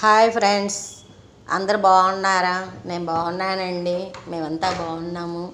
Hi friends. అందరు బాగున్నారా? నేను బాగున్నానండి. మేమంతా బాగున్నాము.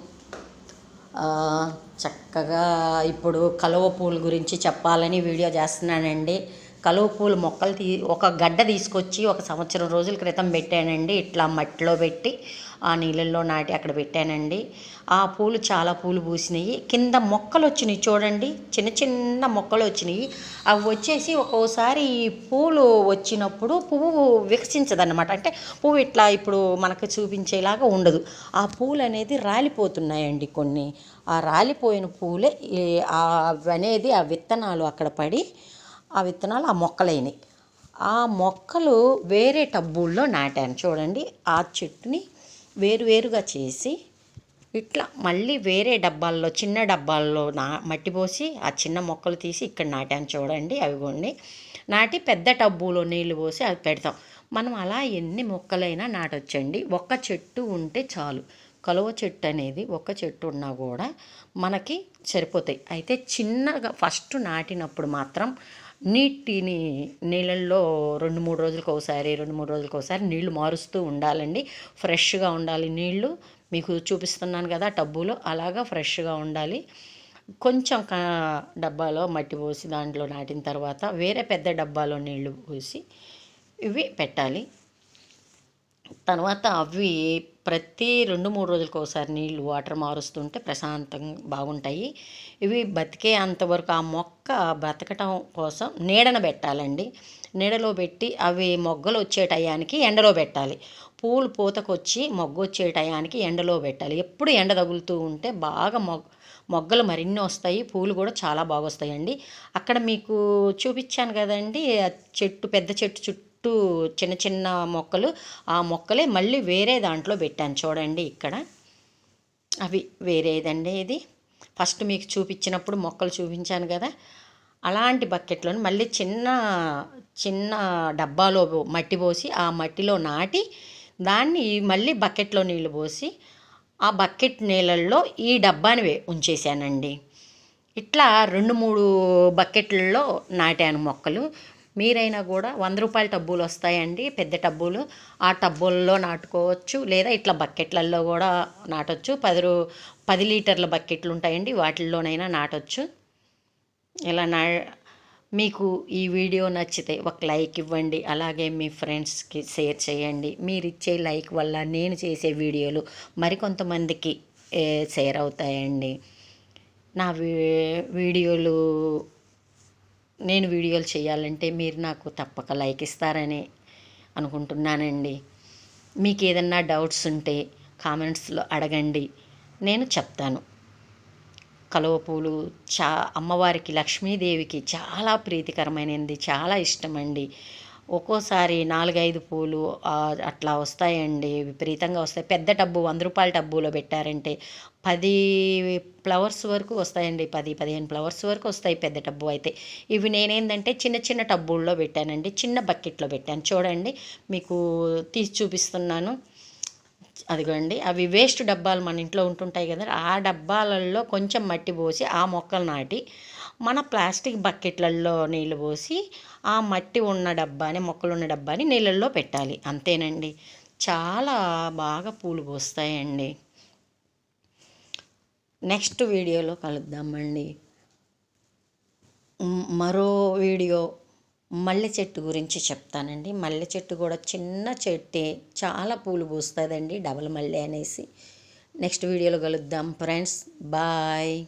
చక్కగా ఇప్పుడు కలువ పూల గురించి చెప్పాలని వీడియో చేస్తున్నానండి. కలువ పూల మొక్కలు తీ ఒక గడ్డ తీసుకొచ్చి ఒక సంవత్సరం రోజుల క్రితం పెట్టానండి. ఇట్లా మట్టిలో పెట్టి ఆ నీళ్ళల్లో నాటి అక్కడ పెట్టానండి. ఆ పూలు చాలా పూలు పూసినాయి. కింద మొక్కలు వచ్చినాయి చూడండి. చిన్న చిన్న మొక్కలు వచ్చినాయి. అవి వచ్చేసి ఒక్కోసారి ఈ పూలు వచ్చినప్పుడు పువ్వు వికసించదన్నమాట. అంటే పువ్వు ఇట్లా ఇప్పుడు మనకు చూపించేలాగా ఉండదు. ఆ పూలు అనేది రాలిపోతున్నాయండి కొన్ని. ఆ రాలిపోయిన పూలే ఈ- అనేది ఆ విత్తనాలు అక్కడ పడి ఆ విత్తనాలు ఆ మొక్కలైనవి ఆ మొక్కలు వేరే టబ్బుల్లో నాటాను. చూడండి ఆ చెట్టుని వేరువేరుగా చేసి ఇట్లా మళ్ళీ వేరే డబ్బాల్లో చిన్న డబ్బాల్లో నా మట్టి పోసి ఆ చిన్న మొక్కలు తీసి ఇక్కడ నాటాను చూడండి అవి కొన్ని నాటి పెద్ద టబ్బులో నీళ్ళు పోసి అవి పెడతాం. మనం అలా ఎన్ని మొక్కలైనా నాటొచ్చండి. ఒక్క చెట్టు ఉంటే చాలు. కలువ చెట్టు అనేది ఒక్క చెట్టు ఉన్నా కూడా మనకి సరిపోతాయి. అయితే చిన్నగా ఫస్ట్ నాటినప్పుడు మాత్రం నీటిని నీళ్ళల్లో రెండు మూడు రోజులకు ఒకసారి రెండు మూడు రోజులకు ఒకసారి నీళ్ళు మారుస్తూ ఉండాలండి. ఫ్రెష్గా ఉండాలి నీళ్ళు మీకు చూపిస్తున్నాను కదా టబ్బులో అలాగా ఫ్రెష్గా ఉండాలి. కొంచెం డబ్బాలో మట్టి పోసి దాంట్లో నాటిన తర్వాత వేరే పెద్ద డబ్బాలో నీళ్ళు పోసి ఇవి పెట్టాలి. తర్వాత అవి ప్రతి రెండు మూడు రోజులకు ఒకసారి నీళ్ళు వాటర్ మారుస్తుంటే ప్రశాంతంగా బాగుంటాయి. ఇవి బతికే అంతవరకు ఆ మొక్క బ్రతకటం కోసం నీడన పెట్టాలండి. నీడలో పెట్టి అవి మొగ్గలు వచ్చే టయానికి ఎండలో పెట్టాలి. పూలు పూతకొచ్చి మొగ్గ వచ్చే టయానికి ఎండలో పెట్టాలి. ఎప్పుడు ఎండ తగులుతూ ఉంటే బాగా మొగ్గ మొగ్గలు మరిన్ని వస్తాయి. పూలు కూడా చాలా బాగా వస్తాయండి అక్కడ మీకు చూపించాను కదండి చెట్టు పెద్ద చెట్టు చుట్టూ చుట్టూ చిన్న చిన్న మొక్కలు ఆ మొక్కలే మళ్ళీ వేరే దాంట్లో పెట్టాను. చూడండి ఇక్కడ. అవి వేరేదండి ఇది. ఫస్ట్ మీకు చూపించినప్పుడు మొక్కలు చూపించాను కదా. అలాంటి బకెట్లోని మళ్ళీ చిన్న చిన్న డబ్బాలో మట్టి పోసి ఆ మట్టిలో నాటి దాన్ని మళ్ళీ బకెట్లో నీళ్ళు పోసి ఆ బకెట్ నీళ్ళల్లో ఈ డబ్బాని ఉంచేసానండి ఇట్లా రెండు మూడు బకెట్లలో నాటాను మొక్కలు. మీరైనా కూడా వంద రూపాయల టబ్బులు వస్తాయండి పెద్ద టబ్బులు. ఆ టబ్బుల్లో నాటుకోవచ్చు లేదా ఇట్లా బకెట్లలో కూడా నాటొచ్చు. పది రూ పది లీటర్ల బకెట్లు ఉంటాయండి వాటిల్లోనైనా నాటొచ్చు. ఇలా నా మీకు ఈ వీడియో నచ్చితే ఒక లైక్ ఇవ్వండి అలాగే మీ ఫ్రెండ్స్కి షేర్ చేయండి. మీరు ఇచ్చే లైక్ వల్ల నేను చేసే వీడియోలు మరికొంతమందికి షేర్ అవుతాయండి. నా వీ- వీడియోలు నేను వీడియోలు చేయాలంటే మీరు నాకు తప్పక లైక్ ఇస్తారని అనుకుంటున్నానండి. మీకు ఏదన్నా డౌట్స్ ఉంటే కామెంట్స్లో అడగండి. నేను చెప్తాను. కలువ పూలు చా అమ్మవారికి లక్ష్మీదేవికి చాలా ప్రీతికరమైనది చాలా ఇష్టమండి. ఒక్కోసారి నాలుగైదు పూలు అట్లా వస్తాయండి విపరీతంగా వస్తాయి. పెద్ద టబ్బు వంద రూపాయల టబ్బులో పెట్టారంటే పది ఫ్లవర్స్ వరకు వస్తాయండి పది పదిహేను ఫ్లవర్స్ వరకు వస్తాయి పెద్ద టబ్బు అయితే. ఇవి నేనేంటంటే చిన్న చిన్న టబ్బుల్లో పెట్టానండి చిన్న బకెట్లో పెట్టాను. చూడండి మీకు తీసి చూపిస్తున్నాను. అదిగోండి అవి వేస్ట్ డబ్బాలు మన ఇంట్లో ఉంటుంటాయి కదా ఆ డబ్బాలలో కొంచెం మట్టి పోసి ఆ మొక్కలు నాటి మన ప్లాస్టిక్ బకెట్లలో నీళ్ళు పోసి ఆ మట్టి ఉన్న డబ్బాని మొక్కలు ఉన్న డబ్బాని నీళ్ళల్లో పెట్టాలి. అంతేనండి. చాలా బాగా పూలు పోస్తాయండి. నెక్స్ట్ వీడియోలో కలుద్దామండి. మరో వీడియో మల్లె చెట్టు గురించి చెప్తానండి. మల్లె చెట్టు కూడా చిన్న చెట్టే. చాలా పూలు పూస్తుందండి. డబల్ మల్లె అనేసి. నెక్స్ట్ వీడియోలో కలుద్దాం. Friends bye.